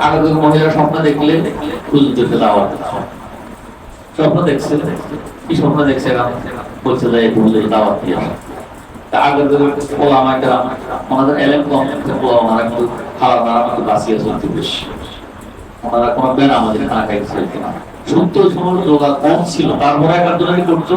টাকা মহিলা স্বপ্ন দেখলে। স্বপ্ন দেখছে কি স্বপ্ন দেখছে বলছে যে হুজুর দাওয়াত দিয়ে আসে। তা আগে যদি ওনাদের এলেন কম বলা ওনারা একটু খাওয়া দাওয়া একটু বাঁচিয়ে চলতে বেশি। ওনারা কোনো বেন আমাদের কম ছিল, তারপরে করতো?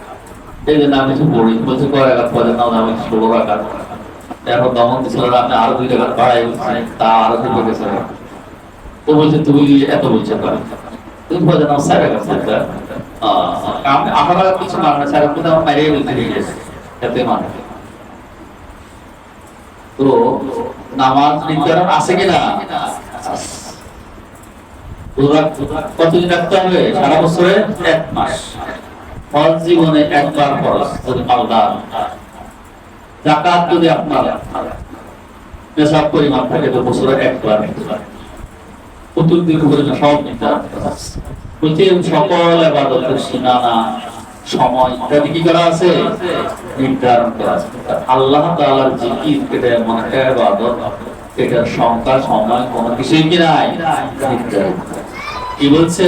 এই জন্য আমি কিছু পড়ি। বলছে, কয় আমি ষোলো এরপর দমন আপনি আরও দুই টাকা বাড়াই বলছেন তা আরও তো বলছে, তুমি এত বলছে তুমি নাও স্যার কাছে স্যার কিন্তু আমার মারিয়ে বলতে গেছে এতে মানে। তো, নামাজ নির্ধারণ আছে কিনা? কতদিন রাখতে হবে? সারা বছরে এক মাস। ফরজ জীবনে একবার যদি জাকাত যদি আপনার নেশাব পরিমাণ থাকে, তো বছরে একবার করে সব আছে। বলছে, সকল সীমানা সময়। ইত্যাদি কি করা আছে? নির্ধারণ করা আছে। আল্লাহ তাআলার জিকির, এটা এমন একটা ইবাদত এটার সংখ্যা, সময়, কোনো কিছুই কি নাই? কি বলছে?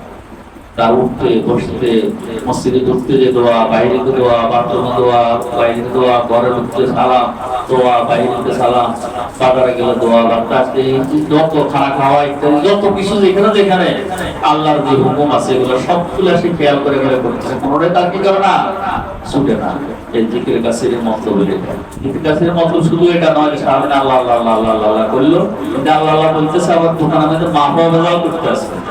তার উঠতে বসতে মসজিদে ঢুকতে যে দোয়া বাইরে দোয়া বাথরুমে দোয়া বাইরে দোয়া ঘরে ঢুকতে সালাম দোয়া বাইরে সালাম বাজারে গেলে দোয়া আসতে যত খানা খাওয়া ইত্যাদি যত কিছু যেখানে যেখানে আল্লাহর যে হুকুম আছে এগুলো সবগুলো সে খেয়াল করে করে করতেছে কোনোটাই তার কি করে না ছুটে না এই জিকির কাছের মত বলে জিকির কাছের মত শুধু এটা নয় সারাদিন আল্লাহ আল্লাহ আল্লাহ আল্লাহ করল আল্লাহ আল্লাহ বলতেছে আবার দোকান আমাদের মা বাবা করতে যেমন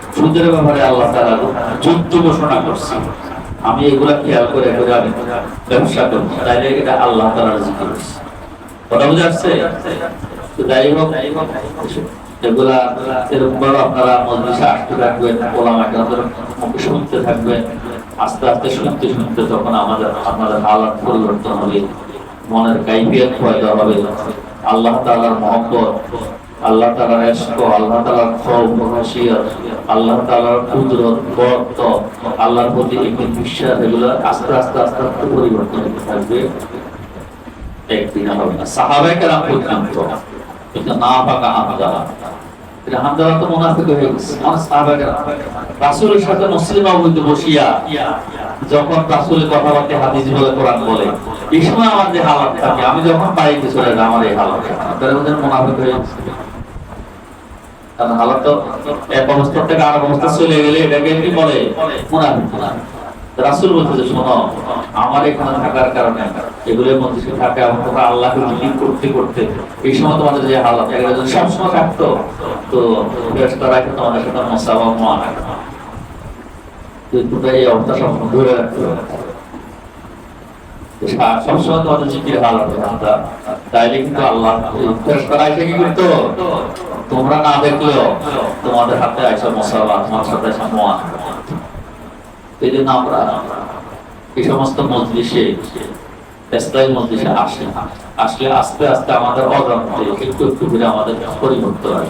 সুদের ব্যাপারে আল্লাহ তাআলা যুদ্ধ ঘোষণা করছে। আমি এগুলা খেয়াল করে করে আমি ব্যবসা করি তাইলে এটা আল্লাহ তাআলার জিকির কথা বুঝে আসছে যাই হোক, এগুলা এরকম ভাবে আপনারা মজলিসে আসতে থাকবেন শুনতে থাকবেন। আস্তে আস্তে শুনতে শুনতে তখন আমাদের আপনাদের হালাত পরিবর্তন হবে, মনের কাইফিয়ত পয়দা হবে, আল্লাহ তাআলার মহব্বত, আল্লাহ তালার এশক, আল্লাহ তালার আল্লাহ তালার কুদরত বরত আল্লাহর প্রতি একটি বিশ্বাস, এগুলো আস্তে আস্তে আস্তে আস্তে পরিবর্তন হতে থাকবে। একদিন হবে না। কিন্তু না পাকা মুসলিম বসিয়া বলে এই সময় আমার যে হালাত আমি যখন চলে আমার এই হালাত আমার এখানে থাকার কারণে এগুলোর মধ্যে থাকে এবং তোমরা আল্লাহকে বিলীন করতে করতে এই সময় তোমাদের যে হালাত এগুলো যদি সবসময় থাকতো। তো ফেরেশতারা কি তোমাদের সাথে মশাবা মোয়ানা তোমরা এই অবস্থা সবসময় ধরে রাখতে। তোমাদের তোমরা না দেখলেও তোমাদের হাতে আইসা মশাবা তোমার সাথে এই জন্য আমরা এই সমস্ত মজলিসে মজলিসে আসে আসলে আস্তে আস্তে আমাদের অজান্তে একটু একটু করে আমাদের পরিবর্তন হয়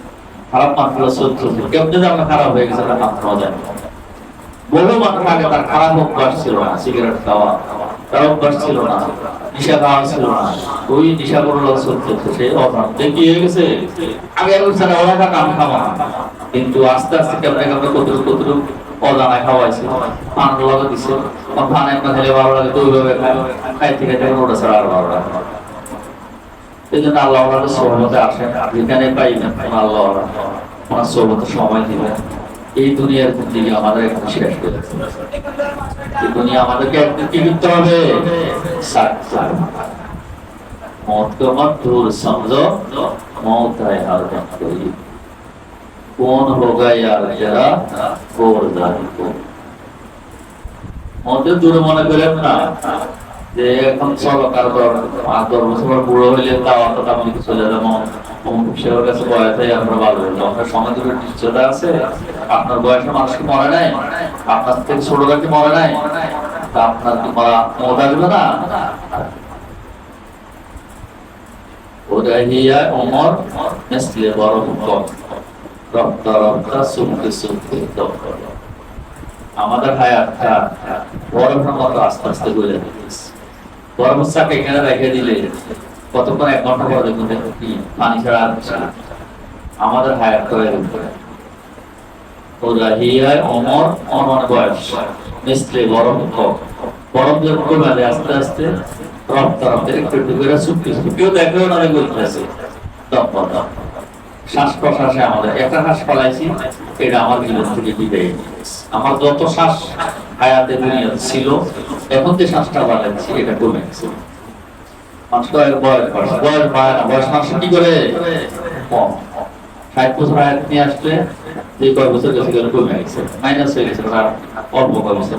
খারাপ মানুষগুলো চলতে কেমনি যে আমরা খারাপ হয়ে গেছে মাত্র যায় বহু মানুষ আগে তার খারাপ অভ্যাস ছিল না, সিগারেট খাওয়া, তার অভ্যাস ছিল না, নিশা খাওয়া ছিল না। ওই নিশা করল সে অভাবে। কি হয়ে গেছে? আগে খাক আমি কিন্তু আস্তে আস্তে কেমন কেমন কতটুকু কতটুকু অজানায় খাওয়াইছে। পান লাগা দিছে। পান একটা খেলে ভালো লাগে, তো ওইভাবে খাইতে খাইতে ওটা ছাড়া আর ভালো লাগে। এই জন্য আল্লাহ ওনার সহমতে আসেন। যেখানে পাই না আল্লাহ ওনার সহমতে সময় দিবেন। এই দুনিয়ার দিকে আমাদের এখন শেষ করে এই দুনিয়া আমাদেরকে একদিন কি করতে হবে? মত মত মত কোন হোগা ইয়ার যারা মনে করেন না। যে এখন চলো কারও পাঁচ দশ বছর বুড়ো হইলে আমি কিছু হয় ভালো হইল আপনার দুটো নিশ্চয়তা আছে। আপনার বয়সে মানুষ কি মরে নাই? আপনার থেকে ছোটরা কি মরে নাই? তা আপনার কি মরা মত আসবে না। রক্তা রক্তা আমাদের বরফের মতো আস্তে আস্তে গলে দিতেছে এখানে রেখে দিলে কতক্ষণ এক ঘণ্টা পরে দেখুন কি পানি ছাড়া আমাদের হায়াত করে শ্বাস প্রশ্বাসে আমাদের একটা শ্বাস এটা আমার থেকে আমার যত শ্বাস হায়াতে ছিল এখন যে এটা কমে গেছে। বয়স বয়স বয়স কি করে? কম। ষাট বছর হায়াত নিয়ে আসলে যে কয় বছর গেছে কমে গেছে মাইনাস হয়ে গেছে আর অল্প কয় বছর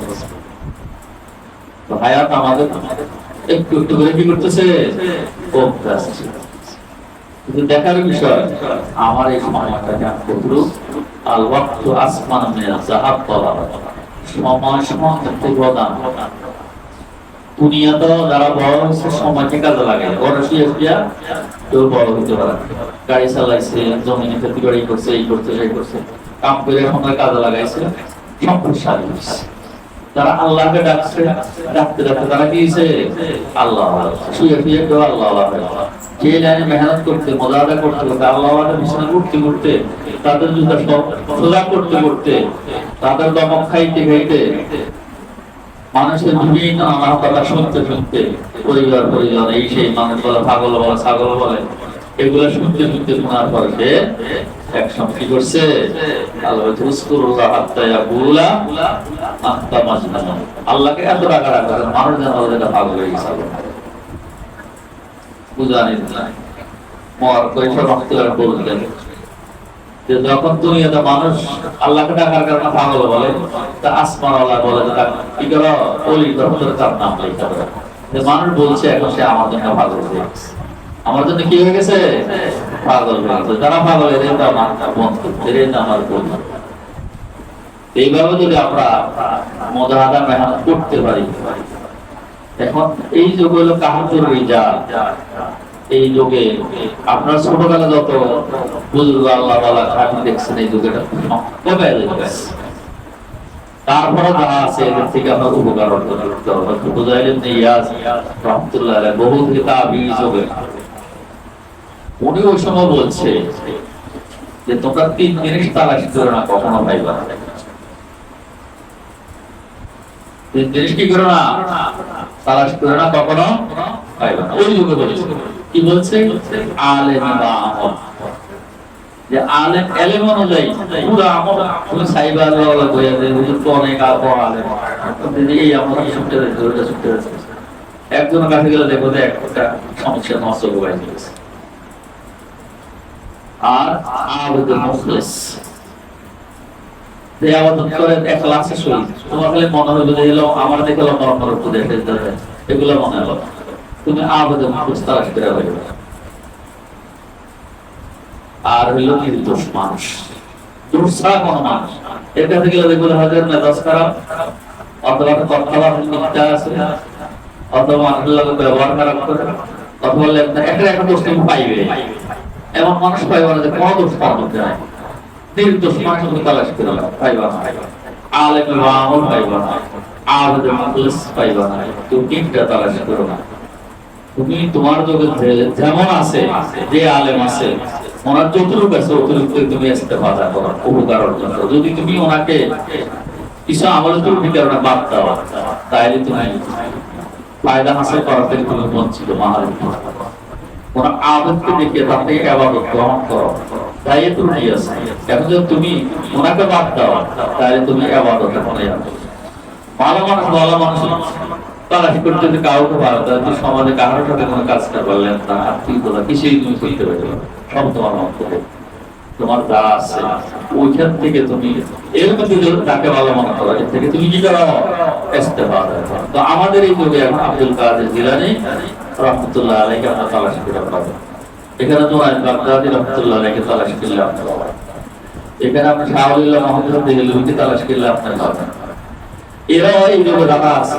হায়াত আমাদের একটু একটু করে কি করতেছে? কমতে আসছে কিন্তু দেখার বিষয়, আমার এই সময়টাকে আমি কতটুকু? আল আসমান বলা সময় সময় থেকে তো যারা বড় হয়েছে সময়কে কাজে লাগে। বড় শুয়ে শুয়ে কেউ বড় হতে পারে গাড়ি চালাইছে, জমিনে করে এই করছে এই করছে, সেই করছে। কাম করে সময় কাজে লাগাইছে সম্পদশালী হয়েছে যারা আল্লাহকে ডাকছে, ডাকতে ডাকতে তারা কি হয়েছে আল্লাহ শুয়ে শুয়ে কেউ আল্লাহ আল্লাহ যে লাইনে মেহনত করতে মজাদা করতে করতে, আল্লাহ বিছানা করতে করতে, তাদের জুতা সোজা করতে করতে, তাদের দমক খাইতে খাইতে মানুষের বিভিন্ন নানা কথা শুনতে শুনতে পরিবার পরিবার এই সেই মানুষ বলে, পাগল বলে, ছাগল বলে, এগুলো শুনতে শুনতে শোনার পর সে একসময়। আল্লাহকে এত টাকা রাখা মানুষ যেন এটা পাগল হয়ে গেছে বুঝানি মর কৈশোর বলতেন যে যখন দুনিয়াতে মানুষ আল্লাহকে ডাকার কারণে পাগল বলে, তা আসমান আল্লাহ বলে যে কি করো? অলি দরকার তার নাম যে মানুষ বলছে, এখন সে আমার জন্য পাগল হয়ে আমার জন্য কি হয়ে গেছে? পাগল হয়ে গেছে। যারা পাগল, এদের তো আমার বন্ধু, এদের তো আমার বন্ধু। এইভাবে যদি আমরা মজাদা মেহনত করতে পারি, এখন এই যুগ হলো কাহাতুর রিজা এই যুগে আপনার ছোটবেলা যত বুজুর্গ আল্লাহ বালা আপনি দেখছেন এই যুগে তারপরে যারা আছে এদের থেকে আমরা উপকার অর্জন করতে হবে বুঝাইলেন যে ইয়াস রহমতুল্লাহ বহু কিতাব যুগে। উনি ওই সময় বলছে যে, তোমরা তিন জিনিস তালাশ করে না, কখনো পাইবা তিন জিনিস কি করো না? তালাশ করে না, কখনো পাইবা ওই যুগে বলেছে। কি বলছে? আলেম বা আমল যে আলেম অনুযায়ী পুরো আমল তুমি সাইবার বইয়া দেয় তো অনেক আলেম। এই আমল একজনের কাছে গেলে দেখো যে সমস্যা নষ্ট হয়ে গেছে আর মুখলেস। মনে আমার দেখে এলো নরম নরম এগুলো মনে হলো তুমি আবেদন হয়ে আর হইল নির্দোষ মানুষ? ছাড়া কোনো মানুষ? দেখব হাজার মেজাজ খারাপ, অথবা কথা আছে, অথবা মানুষের লোক ব্যবহার খারাপ করে, অথবা একটা একটা দোষ তুমি পাইবে। এমন মানুষ পাইবা যে কোনো দোষ নাই। নির্দোষ মানুষ তুমি তালাশ করে পাইবা আলেম পাইবা না। মুখলিস পাইবা না। তুমি তালাশ করো না। তুমি তোমার যোগে যেমন আছে, যে আলেম আছে, ওনার যতটুকু আছে অতিরিক্ত তুমি ইস্তেফাদা করো, উপকার অর্জন করো। যদি তুমি ওনাকে কিছু ত্রুটি কারণে বাদ দাও তাহলে তুমি ফায়দা হাসিল করা থেকে তুমি বঞ্চিত কোন আবেদকে দেখে তার থেকে আবাদত গ্রহণ করো। তাই ত্রুটি আছে। এখন যদি তুমি ওনাকে বাদ তাহলে তুমি আবাদত ভালো মানুষ ভালো মানুষ। কাউকে সমাজে কারোর সাথে কোনো কাজ না করলেন না আত্মীয়তা কিছুই তুমি করতে পারবে সব তোমার তোমার যা আছে, ওইখান থেকে তুমি এর মধ্যে যদি তাকে ভালো মনে করো, এর থেকে তুমি কি করো। তো আমাদের এই যুগে এখন আব্দুল কাদের জিলানি, রহমতুল্লাহ আলাইকে আমরা করে পাবো। এখানে তো বাগদাদি রহমতুল্লাহ আলাইকে করলে আপনার। এখানে আপনি শাহুল্লাহ মোহাম্মদ দেহলুকে করলে আপনার পাবেন। এই যারা আছে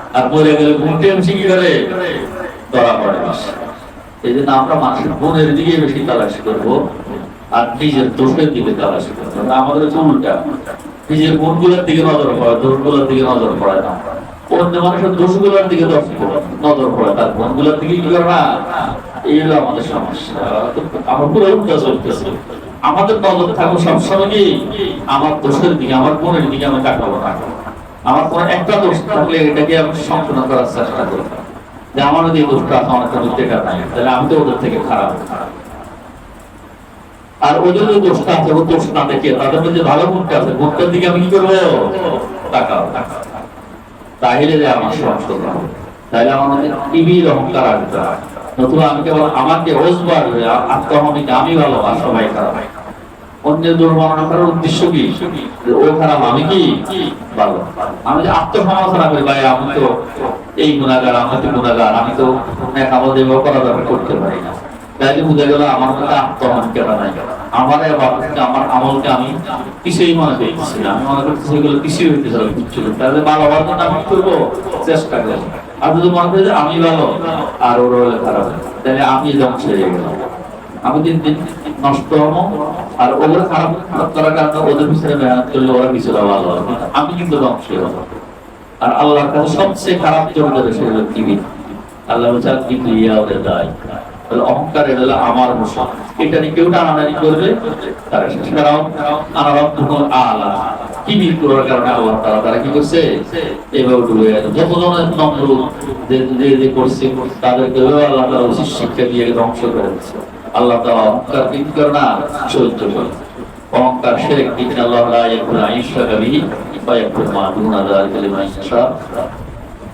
আর মরে গেলে গুণটা বেশি কি করে? ধরা পড়ে বেশি এই জন্য আমরা মানুষের গুণের দিকে বেশি তালাশ করব আর নিজের দোষের দিকে তালাশ করব। আমাদের হচ্ছে উল্টা নিজের গুণগুলোর দিকে নজর পড়ে, দোষগুলোর দিকে নজর পড়ে না। অন্য মানুষের দোষগুলোর দিকে নজর পড়ে, তার গুণগুলোর দিকে কি করে? না এই হলো আমাদের সমস্যা। আমার পুরো উল্টা চলতেছে। আমাদের নজর থাকব সবসময় কি? আমার দোষের দিকে, আমার গুণের দিকে আমি কাটাবো না। আমার কোনো একটা দোষ থাকলে এটাকে আমি সংশোধন করার চেষ্টা করব যে আমার যদি দোষটা আছে, আমার কোনো টেকা নাই। তাহলে আমি তো ওদের থেকে খারাপ। আর ওদের যে দোষটা আছে ও দোষ না দেখে তাদের মধ্যে ভালো গুণটা আছে, গুণটার দিকে আমি কি করব? তাকাও। তাহলে যে আমার সংশোধন। তাহলে আমার মধ্যে টিভির অহংকার আসবে। না। নতুবা আমি কেবল আমাকে রোজবার আত্মহমিক আমি ভালো আর সবাই খারাপ অন্যের দুর্বর্ণনা করার উদ্দেশ্য কি? ও খারাপ, আমি কি? ভালো। আমি করি, ভাই, আমি তো এই গুণাগার আমি তো গুণাগার, আমি তো করা করতে পারি না। আমি আমি মনে তাহলে ভালো আমি করব, চেষ্টা করব। আর যদি আমি ভালো, আর ওর খারাপ আমি গেলাম। আমি দিন দিন নষ্ট হব আর ওগুলো খারাপ খারাপ করার কারণে ওদের পিছনে মেহনত করলে ওরা কিছুটা ভালো হবে। আমি কিন্তু ধ্বংস হব আর আল্লাহর কাছে সবচেয়ে খারাপ জন্য সেগুলো টিভি আল্লাহ বলছে কিবরিয়া ওদের দায়। অহংকার আমার মশা। এটা নিয়ে কেউ টানাটানি করবে, তারা করার কারণে আল্লাহ তারা তারা কি করছে? এভাবে ডুবে যত জনের নম্র যে যে করছে, তাদেরকে আল্লাহ তারা শিক্ষা দিয়ে ধ্বংস করে দিচ্ছে। আল্লাহ অহংকার কি করে অহংকার শেখ দিন আল্লাহ লা বা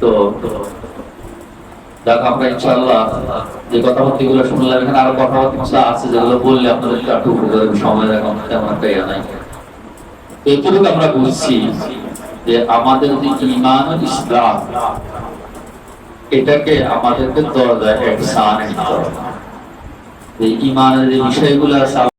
তো আমরা ইনশাআল্লাহ যে শুনলাম, এখানে আরও কথাবার্তা আছে যেগুলো বললে আপনাদের একটু সময় তেমন একটা ইয়ে নাই। আমরা বুঝছি যে আমাদের যে ইমান ইসলাম, এটাকে আমাদেরকে দরজায় এক সান যে ইমানের যে বিষয়গুলো আছে